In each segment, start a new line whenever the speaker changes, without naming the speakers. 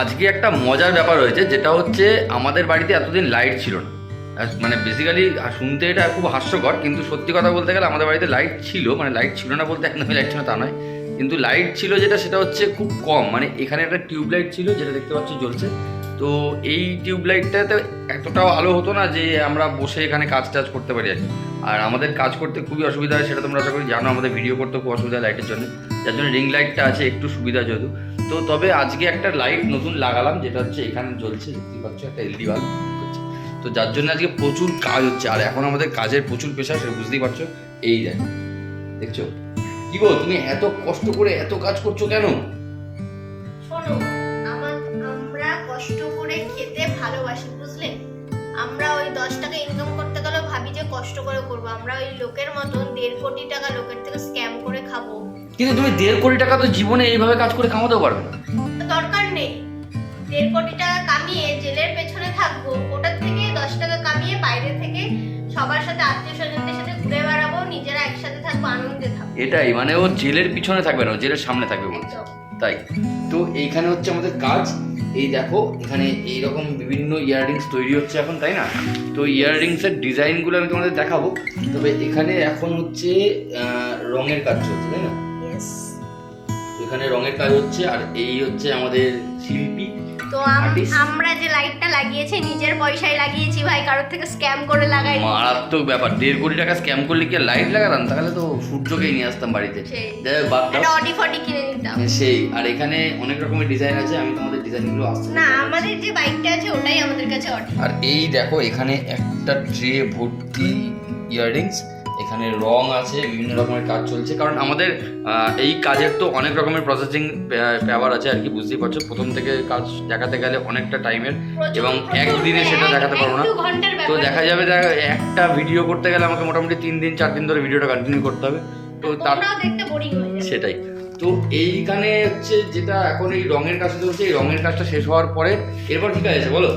আজকে একটা মজার ব্যাপার হয়েছে, যেটা হচ্ছে আমাদের বাড়িতে এতদিন লাইট ছিল না। মানে বেসিক্যালি শুনতে এটা খুব হাস্যকর, কিন্তু সত্যি কথা বলতে গেলে আমাদের বাড়িতে লাইট ছিল মানে লাইট ছিল না বলতে একদমই লাইট ছিল তা নয়। কিন্তু লাইট ছিল যেটা, সেটা হচ্ছে খুব কম মানে এখানে একটা টিউবলাইট ছিল, যেটা দেখতে পাচ্ছি জ্বলছে। তো এই টিউব লাইটটাতে এতটাও আলো হতো না যে আমরা বসে এখানে কাজ টাজ করতে পারি আর। আর আমাদের কাজ করতে খুবই অসুবিধা হয়, সেটা তোমরা আশা করি জানো, আমাদের ভিডিও করতে খুব অসুবিধা লাইটের জন্য। যার জন্য রিং লাইটটা আছে একটু সুবিধা যেহেতু। তো তবে আজকে একটা লাইট নতুন লাগালাম, যেটা হচ্ছে এখানে জ্বলছে দেখতে পাচ্ছ, একটা এলডি বাল্ব। তো যার জন্য আজকে প্রচুর কাজ হচ্ছে, আর এখন আমাদের কাজের প্রচুর পেশা সেটা বুঝতেই পারছ। এই দেখো, দেখছ? কি গো, তুমি এত কষ্ট করে এত কাজ করছ কেন?
শোনো কষ্ট করে করব। আমরা ওই লোকের মতন দেড় কোটি টাকা লোকের থেকে স্ক্যাম করে খাব।
কিন্তু তুমি দেড় কোটি টাকা তো জীবনে এইভাবে কাজ করে কামাতেও পারবে না।
দরকার নেই। দেড় কোটি টাকা কামিয়ে জেলের পেছনে থাকব। ওটার থেকে দশ টাকা কামিয়ে বাইরে থেকে সবার সাথে আত্মীয় স্বজনদের সাথে ঘুরে বেড়াবো নিজেরা একসাথে থাকব আনন্দে থাকব।
এটাই মানে ও জেলের পিছনে থাকবে না ও জেলের সামনে থাকবে বলছে। তাই। তো এইখানে হচ্ছে আমাদের কাজ। এই দেখো, এখানে এইরকম বিভিন্ন ইয়াররিংস তৈরি হচ্ছে এখন, তাই না? তো ইয়াররিংসের ডিজাইনগুলো আমি তোমাদের দেখাবো। তবে এখানে এখন হচ্ছে রঙের কাজ চলছে, তাই না? এখানে রঙের কাজ হচ্ছে আর এই হচ্ছে আমাদের শিল্পী
তো আমরা যে লাইটটা লাগিয়েছি নিজের পয়সায় লাগিয়েছি ভাই কারোর থেকে স্ক্যাম করে লাগাই
মারাত্মক ব্যাপার দেড় কোটি টাকা স্ক্যাম করলে কি লাইট লাগাতাম? তাহলে তো সূর্যকেই নিয়ে আসতাম বাড়িতে।
অডি ফডি কিনে নিতাম।
সেই আর এখানে অনেক রকমের ডিজাইন আছে আমি তোমাদের ডিজাইনগুলো আসতে
না আমাদের যে বাইকটা আছে ওটাই আমাদের কাছে অডি।
আর এই দেখো এখানে একটা ট্রে ভর্তি ইয়াররিংস এখানে রং আছে বিভিন্ন রকমের কাজ চলছে। কারণ আমাদের এই কাজের তো অনেক রকমের প্রসেসিং পেপার আছে আর কি বুঝতেই পারছ। প্রথম থেকে কাজ দেখাতে গেলে অনেকটা টাইমের এবং একদিনে সেটা দেখাতে পারব না। তো দেখা যাবে একটা ভিডিও করতে গেলে আমাকে মোটামুটি তিন দিন চার দিন ধরে ভিডিওটা কন্টিনিউ করতে হবে। তো তার সেটাই। তো এইখানে হচ্ছে যেটা এখন এই রঙের কাজটা চলছে এই রঙের কাজটা শেষ হওয়ার পরে এরপর কি কাজ আছে বলো?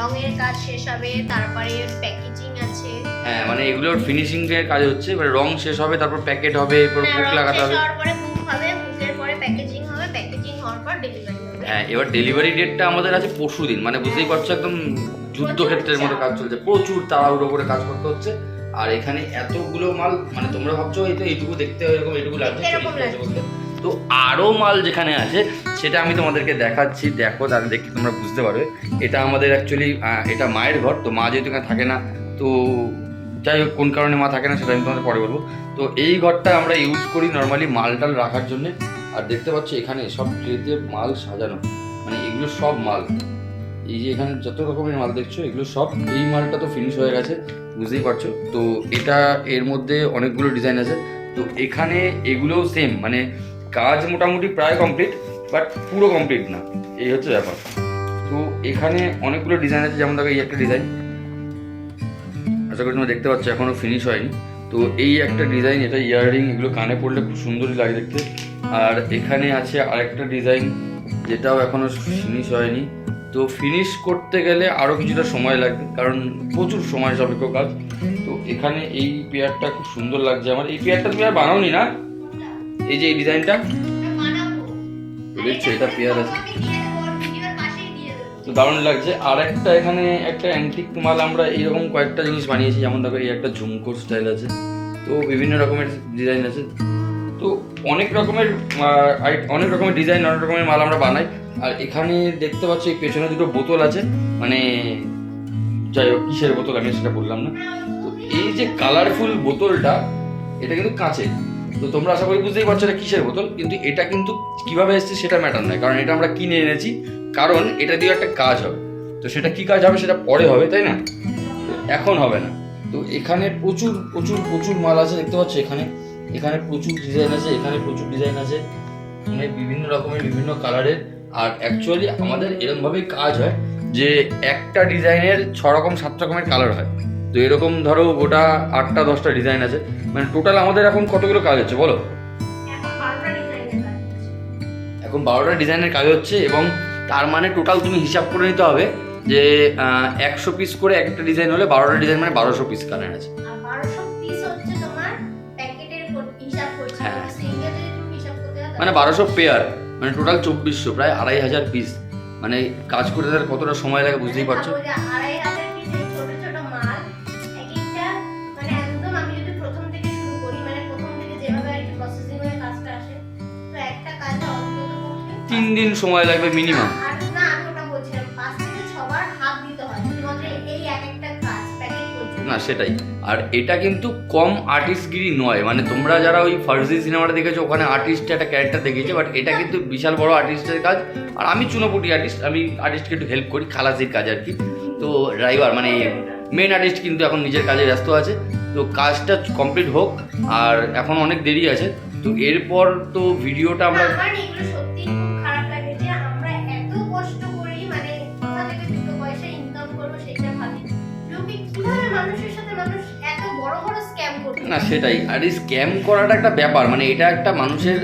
রঙের কাজ শেষ হবে তারপরে প্যাকেজিং আছে।
হ্যাঁ মানে এগুলোর ফিনিশিং এর কাজ হচ্ছে এবার রং শেষ হবে তারপর প্যাকেট হবে এরপর
হ্যাঁ,
বুক লাগাতে হবে।
হওয়ার পরে বুক হবে বুকের পরে প্যাকেজিং হবে প্যাকেজিং হওয়ার পর ডেলিভারি হবে।
হ্যাঁ এবার ডেলিভারি ডেটটা আমাদের আছে পরশু দিন মানে বুঝতেই পারছ একদম যুদ্ধক্ষেত্রের মতো কাজ চলছে প্রচুর তাড়াহুড়ো করে কাজ করতে হচ্ছে আর এখানে এতগুলো মাল মানে তোমরা ভাবছ এই তো এইটুকু দেখতে এরকম এইটুকু লাগছে তো আরও মাল যেখানে আছে, সেটা আমি তোমাদেরকে দেখাচ্ছি। দেখো, তাহলে দেখি তোমরা বুঝতে পারবে। এটা আমাদের অ্যাকচুয়ালি এটা মায়ের ঘর। তো মা যেহেতু এখানে থাকে না, তো যাই হোক, কোন কারণে মা থাকে না, সেটা আমি তোমাদের পরে বলব। তো এই ঘরটা আমরা ইউজ করি নর্মালি মাল টাল রাখার জন্য। আর দেখতে পাচ্ছ, এখানে সব ট্রেতে মাল সাজানো। মানে এগুলো সব মাল। এই যে এখানে যত রকমের মাল দেখছ, এগুলো সব এই মালটা তো ফিনিশ হয়ে গেছে, বুঝতেই পারছ। তো এটা এর মধ্যে অনেকগুলো ডিজাইন আছে। তো এখানে এগুলোও সেম মানে কাজ মোটামুটি প্রায় কমপ্লিট বাট পুরো কমপ্লিট না। এই হচ্ছে ব্যাপার। তো এখানে অনেকগুলো ডিজাইন আছে, যেমন দেখো এই একটা ডিজাইন আশা করি তোমরা দেখতে পাচ্ছ, এখনও ফিনিশ হয়নি। তো এই একটা ডিজাইন এটা ইয়াররিং এগুলো কানে পড়লে খুব সুন্দরই লাগে দেখতে। আর এখানে আছে আরেকটা ডিজাইন যেটাও এখনও ফিনিশ হয়নি। তো ফিনিশ করতে গেলে আরও কিছুটা সময় লাগবে, কারণ প্রচুর সময় সাপেক্ষ কাজ। তো এখানে এই পেয়ারটা খুব সুন্দর লাগছে। আমার এই পেয়ারটা তুমি আর বানাওনি না? এই যে এই ডিজাইনটা? দেখছ এটা পেয়ার। আছে তো দারুণ লাগছে। আর একটা এখানে একটা অ্যান্টিক মাল আমরা এইরকম কয়েকটা জিনিস বানিয়েছি যেমন দেখো এই একটা ঝুমকোর স্টাইল আছে তো বিভিন্ন রকমের ডিজাইন আছে। তো অনেক রকমের অনেক রকমের ডিজাইন অনেক রকমের মাল আমরা বানাই। আর এখানে দেখতে পাচ্ছি এই পেছনে দুটো বোতল আছে মানে যাই হোক কিসের বোতল আমি সেটা বললাম না। তো এই যে কালারফুল বোতলটা এটা কিন্তু কাঁচের। তো তোমরা আশা করি বুঝতেই পারছ এটা কিসের বোতল, কিন্তু এটা কিন্তু কীভাবে এসেছে সেটা ম্যাটার নয়, কারণ এটা আমরা কিনে এনেছি, কারণ এটা দিয়ে একটা কাজ হবে। তো সেটা কি কাজ হবে সেটা পরে হবে, তাই না? এখন হবে না। তো এখানে প্রচুর প্রচুর প্রচুর মাল আছে, দেখতে পাচ্ছ এখানে। এখানে প্রচুর ডিজাইন আছে, এখানে প্রচুর ডিজাইন আছে। মানে বিভিন্ন রকমের, বিভিন্ন কালারের আর অ্যাকচুয়ালি আমাদের এরকমভাবেই কাজ হয় যে একটা ডিজাইনের ছ রকম সাত রকমের কালার হয়। তো এরকম ধরো গোটা আটটা দশটা ডিজাইন আছে। মানে টোটাল আমাদের এখন কতগুলো কাজ হচ্ছে বলো?
এখন বারোটা ডিজাইনের কাজ
হচ্ছে এবং তার মানে টোটাল তুমি হিসাব করে নিতে হবে যে একশো পিস করে একটা ডিজাইন হলে বারোটা ডিজাইন মানে বারোশো পিস কালার আছে। হ্যাঁ। মানে বারোশো পেয়ার মানে টোটাল চব্বিশশো প্রায় আড়াই হাজার পিস মানে কাজ করতে তাদের কতটা সময় লাগে বুঝতেই পারছ? তিন দিন সময় লাগবে মিনিমাম
না
সেটাই। আর এটা কিন্তু কম আর্টিস্টগিরি নয় মানে তোমরা যারা ওই ফার্জি সিনেমাটা দেখেছ ওখানে আর্টিস্ট একটা ক্যারেক্টার দেখিয়েছে বাট এটা কিন্তু বিশাল বড় আর্টিস্টের কাজ। আর আমি চুনোপুটি আর্টিস্ট আমি আর্টিস্টকে একটু হেল্প করি খালাসির কাজ আর কি। তো ড্রাইভার মানে মেন আর্টিস্ট কিন্তু এখন নিজের কাজে ব্যস্ত আছে। তো কাজটা কমপ্লিট হোক আর এখন অনেক দেরি আছে। তো এরপর তো ভিডিওটা আমরা
না
সেটাই আর এই স্ক্যাম করাটা একটা ব্যাপার মানে এটা একটা মানুষের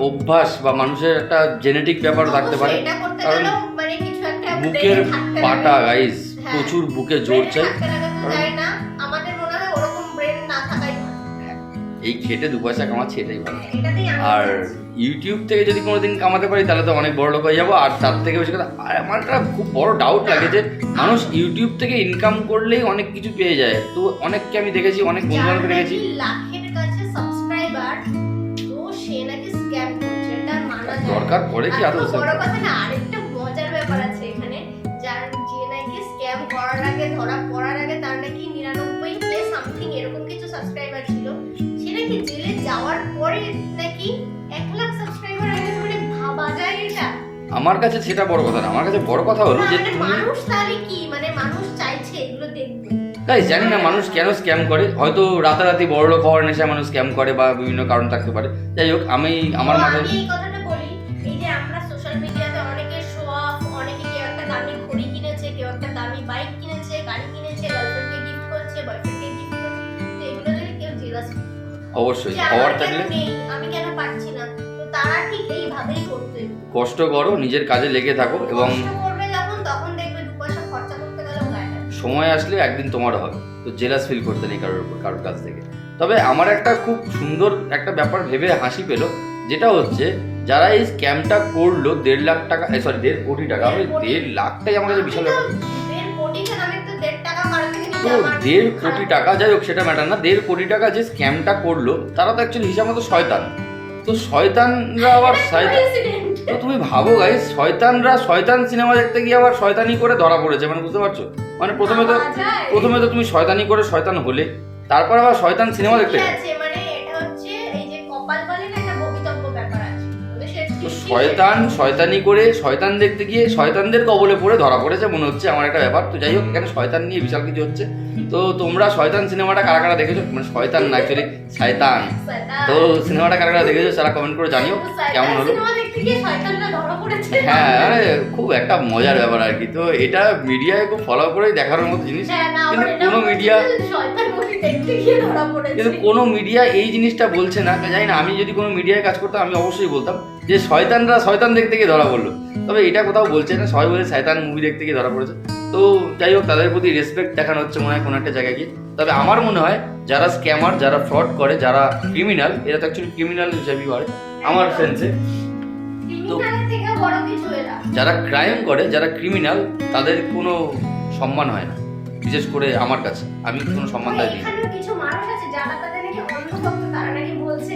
অভ্যাস বা মানুষের একটা জেনেটিক ব্যাপার থাকতে পারে কারণ
মানে
বুকের পাটা
গাইজ
গাইস
হ্যাঁ।
প্রচুর বুকে জোর চাই
হয়।
এই খেটে দু পয়সা কামাচ্ছি এটাই ভালো আর
আছি।
ইউটিউব থেকে যদি কোনো দিন কামাতে পারি তাহলে তো অনেক বড় লোক হয়ে যাব। আর তার থেকে বেশি কথা আর আমার একটা খুব বড় ডাউট লাগে যে মানুষ ইউটিউব থেকে ইনকাম করলেই অনেক কিছু পেয়ে যায়। তো অনেককে আমি দেখেছি অনেক বন্ধু বান্ধব দেখেছি। দরকার পড়ে কি
আর
আদৌ
বড় কথা না আরেকটা মজার ব্যাপার আছে এখানে যার যে নাকি স্ক্যাম করার আগে ধরা
আমার কাছে সেটা বড় কথা না আমার কাছে বড় কথা হলো যে
মানে মানুষ তাহলে কি? মানে মানুষ চাইছে এগুলো দেখতে
গাইস জানি না মানুষ কেন স্ক্যাম করে হয়তো রাতারাতি বড় লোক হওয়ার নেশায় মানুষ স্ক্যাম করে বা বিভিন্ন কারণ থাকতে পারে। যাই হোক আমি আমার মাথায়
এই কথাটা বলি এই যে আমরা সোশ্যাল মিডিয়াতে অনেকে শো অফ অনেকে কেউ একটা দামি ঘড়ি কিনেছে কেউ একটা দামি বাইক কিনেছে গাড়ি কিনেছে গার্লফ্রেন্ডকে গিফট করছে বয়ফ্রেন্ডকে গিফট করছে এগুলো যদি কেউ জেলাস
অবশ্যই হওয়ার থাকলে
আমি কেন পাচ্ছি তারা ঠিক এইভাবেই করতে
কষ্ট করো নিজের কাজে লেগে থাকো এবং
করবে যখন তখন দেখবে দু পয়সা খরচা করতে গেলেও গায়ে
সময় আসলে একদিন তোমার হবে। তো জেলাস ফিল করতে নেই কারোর উপর কারোর কাছ থেকে। তবে আমার একটা খুব সুন্দর একটা ব্যাপার ভেবে হাসি পেল যেটা হচ্ছে যারা এই স্ক্যামটা করল দেড় লাখ টাকা সরি দেড় কোটি টাকা আমি দেড় লাখটাই আমার কাছে বিশাল ব্যাপার।
তো দেড়
কোটি টাকা যাই হোক সেটা ম্যাটার না দেড় কোটি টাকা যে স্ক্যামটা করল তারা তো অ্যাকচুয়ালি হিসাব মতো শয়তান। তো শয়তানরা আবার শয়তান তো তুমি ভাবো গাই শয়তানরা শয়তান সিনেমা দেখতে গিয়ে আবার শয়তানি করে ধরা পড়েছে মানে বুঝতে পারছ? মানে প্রথমে তো প্রথমে তো তুমি শয়তানি করে শয়তান হলে তারপর আবার শয়তান সিনেমা দেখতে
গেছে
গেলে
মানে এটা হচ্ছে এই যে কপাল বলে না
শয়তান শয়তানি করে শয়তান দেখতে গিয়ে শয়তানদের কবলে পড়ে ধরা পড়েছে মনে হচ্ছে আমার একটা ব্যাপার। তো যাই হোক এখানে শয়তান নিয়ে বিশাল কিছু হচ্ছে। তো তোমরা শয়তান সিনেমাটা কারা কারা দেখেছ? মানে শয়তান না অ্যাকচুয়ালি
শয়তান।
তো সিনেমাটা কারা কারা দেখেছ তারা কমেন্ট করে জানিও কেমন হলো? হ্যাঁ আরে খুব একটা মজার ব্যাপার আর কি। তো এটা মিডিয়ায় খুব ফলো করে দেখার মতো জিনিস।
হ্যাঁ,
কিন্তু কোনো মিডিয়া। কিন্তু কোনো মিডিয়া এই জিনিসটা বলছে না। জানি না আমি যদি কোনো মিডিয়ায় কাজ করতাম আমি অবশ্যই বলতাম যে শয়তানরা শয়তান দেখতে গিয়ে ধরা পড়ল। তবে এটা কোথাও বলছে না সবাই বলে শয়তান মুভি দেখতে গিয়ে ধরা পড়েছে। তো যাই হোক তাদের প্রতি রেসপেক্ট দেখানো হচ্ছে মনে হয় কোনো একটা জায়গায় গিয়ে। তবে আমার মনে হয় যারা স্ক্যামার যারা ফ্রড করে যারা ক্রিমিনাল এরা তো অ্যাকচুয়ালি ক্রিমিনাল হিসাবেই করে আমার সেন্সে
এরা।
যারা ক্রাইম করে যারা ক্রিমিনাল তাদের কোনো সম্মান হয় না বিশেষ করে আমার কাছে আমি কোনো সম্মান না।
কিছু মানুষ আছে যারা তাদের নাকি অন্ধভক্ত তারা নাকি বলছে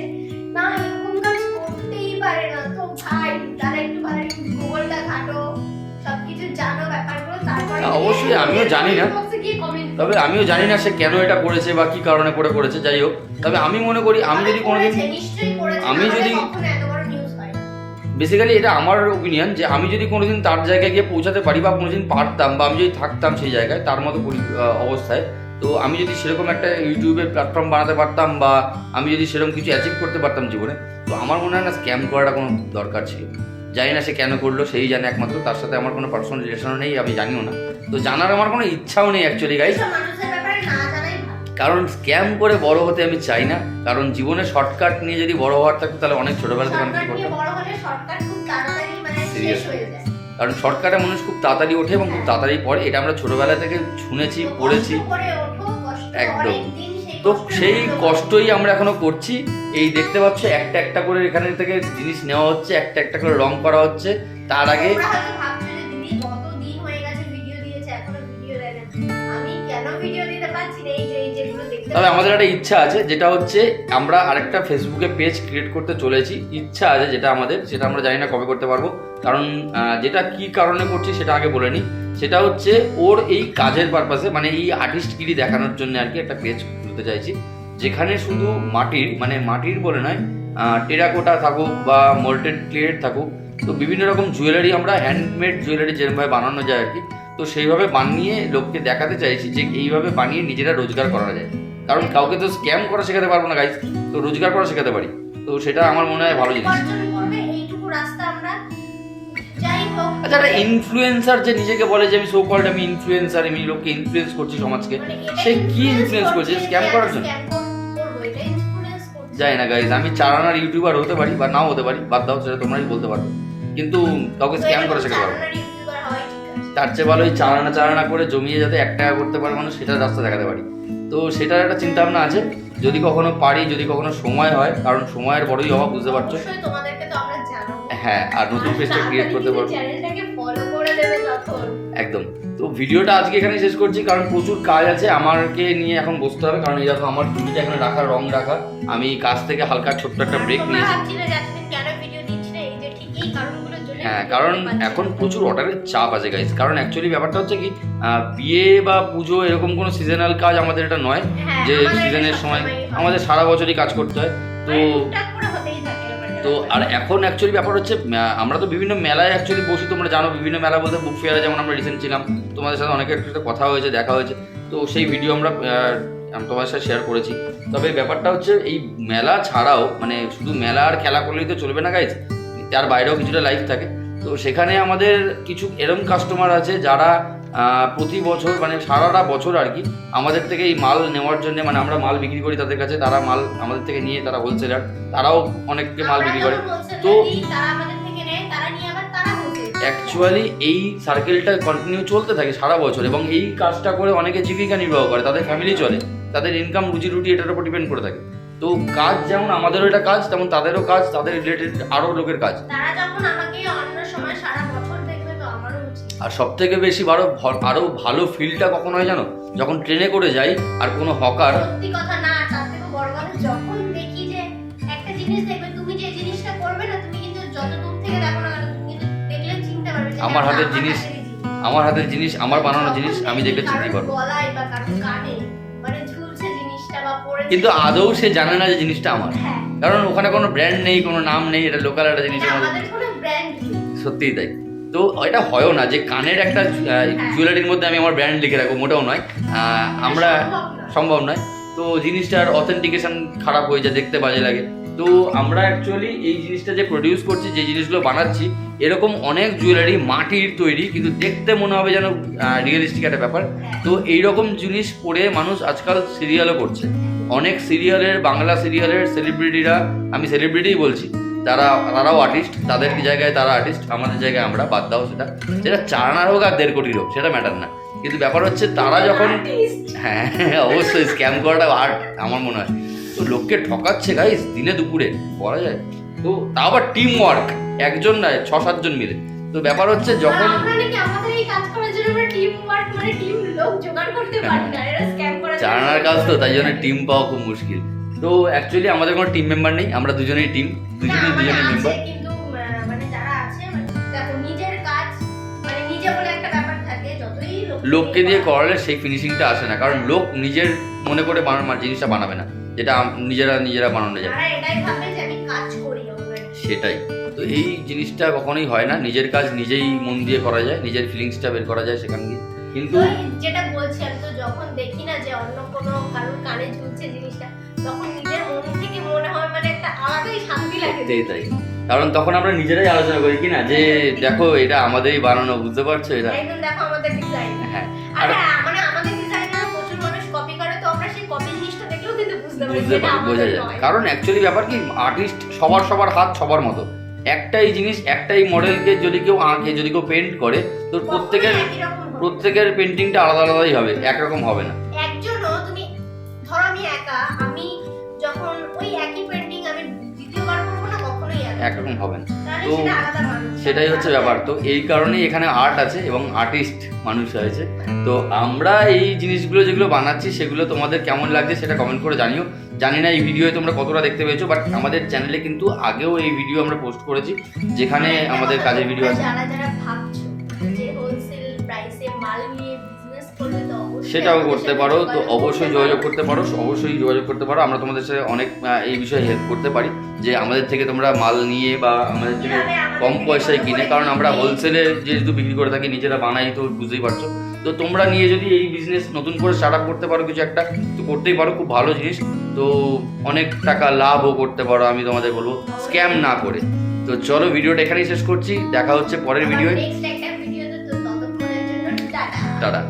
না এরকম কাজ করতেই পারে না তো ভাই তারা একটু ভালো গুগলটা ঘাটো সবকিছু জানো ব্যাপারগুলো তারপরে
অবশ্যই আমিও জানি না। তবে আমিও জানি না সে কেন এটা করেছে বা কি কারণে করে করেছে যাই হোক তবে আমি মনে করি আমি যদি কোনোদিন আমি যদি- বেসিক্যালি এটা আমার ওপিনিয়ন যে আমি যদি কোনোদিন তার জায়গায় গিয়ে পৌঁছাতে পারি বা কোনোদিন পারতাম বা আমি যদি থাকতাম সেই জায়গায়, তার মতো অবস্থায়, তো আমি যদি সেরকম একটা ইউটিউবের প্ল্যাটফর্ম বানাতে পারতাম বা আমি যদি সেরকম কিছু অ্যাচিভ করতে পারতাম জীবনে, তো আমার মনে হয় না স্ক্যাম করাটা কোনো দরকার ছিল। জানি না সে কেন করল, সেই জানে একমাত্র, তার সাথে আমার কোনো পার্সোনাল রিলেশনও নেই, আমি জানিও না। তো জানার আমার কোনো ইচ্ছাও নেই অ্যাকচুয়ালি গাইস কারণ স্ক্যাম করে বড় হতে আমি চাই না। কারণ জীবনে শর্টকাট নিয়ে যদি বড় হওয়ার থাকতো তাহলে অনেক ছোটবেলা থেকে আমি কি করতাম?
মানে. হয়ে
কারণ শর্টকাটে মানুষ খুব তাড়াতাড়ি ওঠে এবং খুব তাড়াতাড়ি পড়ে। এটা আমরা ছোটবেলা থেকে শুনেছি পড়েছি। একদম। তো সেই কষ্টই আমরা এখনও করছি। এই দেখতে পাচ্ছ একটা একটা করে এখানে থেকে জিনিস নেওয়া হচ্ছে একটা একটা করে রং করা হচ্ছে। তার আগে তবে আমাদের একটা ইচ্ছা আছে, যেটা হচ্ছে আমরা আরেকটা ফেসবুকে পেজ ক্রিয়েট করতে চলেছি। ইচ্ছা আছে যেটা আমাদের, সেটা আমরা জানি না কবে করতে পারব। কারণ যেটা কি কারণে করছি সেটা আগে বলে নিই। সেটা হচ্ছে ওর এই কাজের পারপাসে মানে এই আর্টিস্টগিরি দেখানোর জন্য আর কি একটা পেজ খুলতে চাইছি। যেখানে শুধু মাটির মানে মাটির বলে নয় টেরাকোটা থাকুক বা মোল্টেড ক্লিয়ার থাকুক, তো বিভিন্ন রকম জুয়েলারি আমরা হ্যান্ডমেড জুয়েলারি যেরকমভাবে বানানো যায় আর কি, তো সেইভাবে বানিয়ে লোককে দেখাতে চাইছি যে এইভাবে বানিয়ে নিজেরা রোজগার করা যায়। কারণ কাউকে তো স্ক্যাম করা শেখাতে পারব না গাইজ তো রোজগার করা শেখাতে পারি। তো সেটা আমার মনে হয় ভালো জিনিস। আচ্ছা একটা ইনফ্লুয়েন্সার যে নিজেকে বলে যে আমি সো কল্ড আমি ইনফ্লুয়েন্সার আমি লোককে ইনফ্লুয়েন্স করছি সমাজকে
মানে
সে কি
influence
করছে?
আমি
করার জন্য? যাই না গাইজ আমি চারানার ইউটিউবার হতে পারি বা নাও হতে পারি বাদ দাও সেটা তোমরাই বলতে পারবে কিন্তু কাউকে স্ক্যাম করে শেখাতে পারব। তার চেয়ে ভালো ওই চারানা চারানা করে জমিয়ে যাতে এক টাকা করতে পারে মানুষ সেটা রাস্তা দেখাতে পারি। তো সেটার একটা চিন্তা ভাবনা আছে। যদি কখনো পারি যদি কখনো সময় হয় কারণ সময়ের বড়ই অভাব বুঝতে পারছ। হ্যাঁ আর নতুন পেজটা ক্রিয়েট করতে পারব। একদম। তো ভিডিওটা আজকে এখানে শেষ করছি কারণ প্রচুর কাজ আছে। আমাকে নিয়ে এখন বসতে হবে কারণ এই দেখো আমার চুলটা এখানে রাখা রং রাখা। আমি কাজ থেকে হালকা ছোট্ট একটা ব্রেক নিয়েছি। হ্যাঁ কারণ। এখন প্রচুর অর্ডারের চাপ আছে গাইজ কারণ অ্যাকচুয়ালি ব্যাপারটা হচ্ছে কি বিয়ে বা পুজো এরকম কোনো সিজনাল কাজ আমাদের এটা নয়
হ্যাঁ,
যে সিজনের সময় আমাদের সারা বছরই কাজ করতে হয়। তো
মানে।
তো আর এখন অ্যাকচুয়ালি ব্যাপার হচ্ছে আমরা তো বিভিন্ন মেলায় অ্যাকচুয়ালি বসি তোমরা জানো বিভিন্ন মেলা বলতে বুক ফেয়ারে যেমন আমরা রিসেন্ট ছিলাম তোমাদের সাথে অনেকের সাথে কথা হয়েছে দেখা হয়েছে। তো সেই ভিডিও আমরা তোমাদের সাথে শেয়ার করেছি। তবে ব্যাপারটা হচ্ছে এই মেলা ছাড়াও মানে শুধু মেলা আর খেলা করলেই তো চলবে না গাইজ তার বাইরেও কিছুটা লাইফ থাকে। তো সেখানে আমাদের কিছু এরম কাস্টমার আছে যারা প্রতি বছর মানে সারাটা বছর আর কি আমাদের থেকে এই মাল নেওয়ার জন্য মানে আমরা মাল বিক্রি করি তাদের কাছে, তারা মাল আমাদের থেকে নিয়ে তারা হোলসেলার তারাও অনেককে মাল বিক্রি করে তো-। অ্যাকচুয়ালি এই সার্কেলটা কন্টিনিউ চলতে থাকে সারা বছর এবং এই কাজটা করে অনেকে জীবিকা নির্বাহ করে, তাদের ফ্যামিলি চলে, তাদের ইনকাম রুজি রুটি এটার উপর ডিপেন্ড করে থাকে তো কাজ যেমন আমাদেরও এটা কাজ তেমন তাদেরও কাজ তাদের রিলেটেড আরও লোকের কাজ।
তারা যখন আমাকে অন্য সময় সারা বছর দেখবে তো আমারও
আর সব থেকে বেশি ভালো আরও ভালো ফিলটা কখন হয় জানো? যখন ট্রেনে করে যাই আর কোনো হকার
সত্যি কথা না তার থেকে বড় কথা যখন দেখি যে একটা জিনিস দেখবে তুমি যে জিনিসটা করবে না তুমি কিন্তু যত দূর থেকে দেখো না তুমি কিন্তু দেখলে চিনতে পারবে
আমার হাতের জিনিস, আমার হাতের জিনিস আমার বানানো জিনিস আমি
দেখি
চিনতে পারব।
গলায় বা কানে
কিন্তু আদৌ সে জানে না যে জিনিসটা আমার।
হ্যাঁ।
কারণ ওখানে কোনো ব্র্যান্ড নেই কোনো নাম নেই এটা লোকাল একটা জিনিস সত্যিই তাই। তো এটা হয়ও না যে কানের একটা জুয়েলারির মধ্যে আমি আমার ব্র্যান্ড লিখে রাখব মোটেও নয়। আমরা সম্ভব নয়। তো জিনিসটার অথেন্টিকেশন খারাপ হয়ে যায় দেখতে বাজে লাগে। তো আমরা অ্যাকচুয়ালি এই জিনিসটা যে প্রডিউস করছি যে জিনিসগুলো বানাচ্ছি এরকম অনেক জুয়েলারি মাটির তৈরি কিন্তু দেখতে মনে হবে যেন রিয়েলিস্টিক একটা ব্যাপার। তো এইরকম জিনিস পরে মানুষ আজকাল সিরিয়ালও করছে। অনেক সিরিয়ালের বাংলা সিরিয়ালের সেলিব্রিটিরা আমি সেলিব্রিটিই বলছি তারা তারাও আর্টিস্ট তাদের জায়গায় তারা আর্টিস্ট আমাদের জায়গায় আমরা বাদ দাও সেটা। সেটা চারানার হোক আর দেড় কোটির হোক সেটা ম্যাটার না। কিন্তু ব্যাপার হচ্ছে তারা যখন হ্যাঁ অবশ্যই স্ক্যাম করাটা আর্ট আমার মনে হয়। তো লোককে ঠকাচ্ছে গাইস দিনে দুপুরে বলা যায়। তো তা আবার টিম ওয়ার্ক একজন নয় ছ সাতজন মিলে। তো ব্যাপার হচ্ছে যখন
আমাদের এই কাজ করার জন্য টিম ওয়ার্ক মানে টিম লোক জোগাড় করতে পারি না? এরা স্ক্যাম
চালানোর কাজ তো তাই জন্য টিম পাওয়া খুব মুশকিল। তো অ্যাকচুয়ালি আমাদের কোনো টিম মেম্বার নেই আমরা দুজনেই টিম দুজনেই
মানে
দুজনেই মেম্বার
মানে মানে মানে
লোককে দিয়ে করালে সেই ফিনিশিংটা আসে না কারণ লোক নিজের মনে করে বানানো জিনিসটা বানাবে না যেটা নিজেরা নিজেরা বানানো যায়। সেটাই। তো এই জিনিসটা কখনোই হয় না নিজের কাজ নিজেই মন দিয়ে করা যায় নিজের ফিলিংসটা বের করা যায় সেখান দিয়ে। কিন্তু
যেটা বলছি আমি তো যখন দেখি না যে অন্য কোনো কারোর কানে ঝুলছে জিনিসটা তখন নিজের মন থেকে মনে হয় মানে একটা আলাদাই শান্তি লাগে।
তাই। কারণ তখন আমরা নিজেরাই আলোচনা করি কি না যে দেখো এটা আমাদেরই বানানো বুঝতে পারছ এটা?
একদম দেখো আমাদের ডিজাইন
হ্যাঁ।
আর
আর
মানে আমাদের ডিজাইনার প্রচুর মানুষ কপি করে তো আমরা সেই কপি জিনিসটা দেখলেও কিন্তু বুঝতে পারি এটা
বোঝা যায়। কারণ অ্যাকচুয়ালি ব্যাপার কি আর্টিস্ট সবার সবার হাত সবার মতো। একটাই জিনিস একটাই মডেলকে যদি কেউ আঁকে যদি কেউ পেন্ট করে তো প্রত্যেকের প্রত্যেকের পেন্টিংটা আলাদা আলাদাই হবে একরকম হবে না।
একজনও তুমি ধরো আমি একা আমি যখন ওই একই পেন্টিং আমি দ্বিতীয়বার করব না কখনোই
একরকম। হবে না। তো। সেটাই হচ্ছে ব্যাপার। তো এই কারণেই এখানে আর্ট আছে এবং আর্টিস্ট মানুষ হয়েছে তো আমরা এই জিনিসগুলো যেগুলো বানাচ্ছি সেগুলো তোমাদের কেমন লাগছে সেটা কমেন্ট করে জানিও। জানি না এই ভিডিওয়ে তোমরা কতটা দেখতে পেয়েছ বাট আমাদের চ্যানেলে কিন্তু আগেও এই ভিডিও আমরা পোস্ট করেছি যেখানে আমাদের কাজের ভিডিও আছে।
যারা যারা ভাবছ
সেটাও করতে পারো তো অবশ্যই যোগাযোগ করতে পারো অবশ্যই যোগাযোগ করতে পারো। আমরা তোমাদের সাথে অনেক এই বিষয়ে হেল্প করতে পারি যে আমাদের থেকে তোমরা মাল নিয়ে বা আমাদের থেকে কম পয়সায় কিনে কারণ আমরা হোলসেলে যেহেতু বিক্রি করে থাকি নিজেরা বানাই তো বুঝতেই পারছ। তো তোমরা নিয়ে যদি এই বিজনেস নতুন করে স্টার্ট আপ করতে পারো কিছু একটা তো করতেই পারো খুব ভালো জিনিস। তো অনেক টাকা লাভও করতে পারো আমি তোমাদের বলব স্ক্যাম না করে। তো চলো ভিডিওটা এখানেই শেষ করছি দেখা হচ্ছে পরের ভিডিওয়ে
টাটা।
টাটা।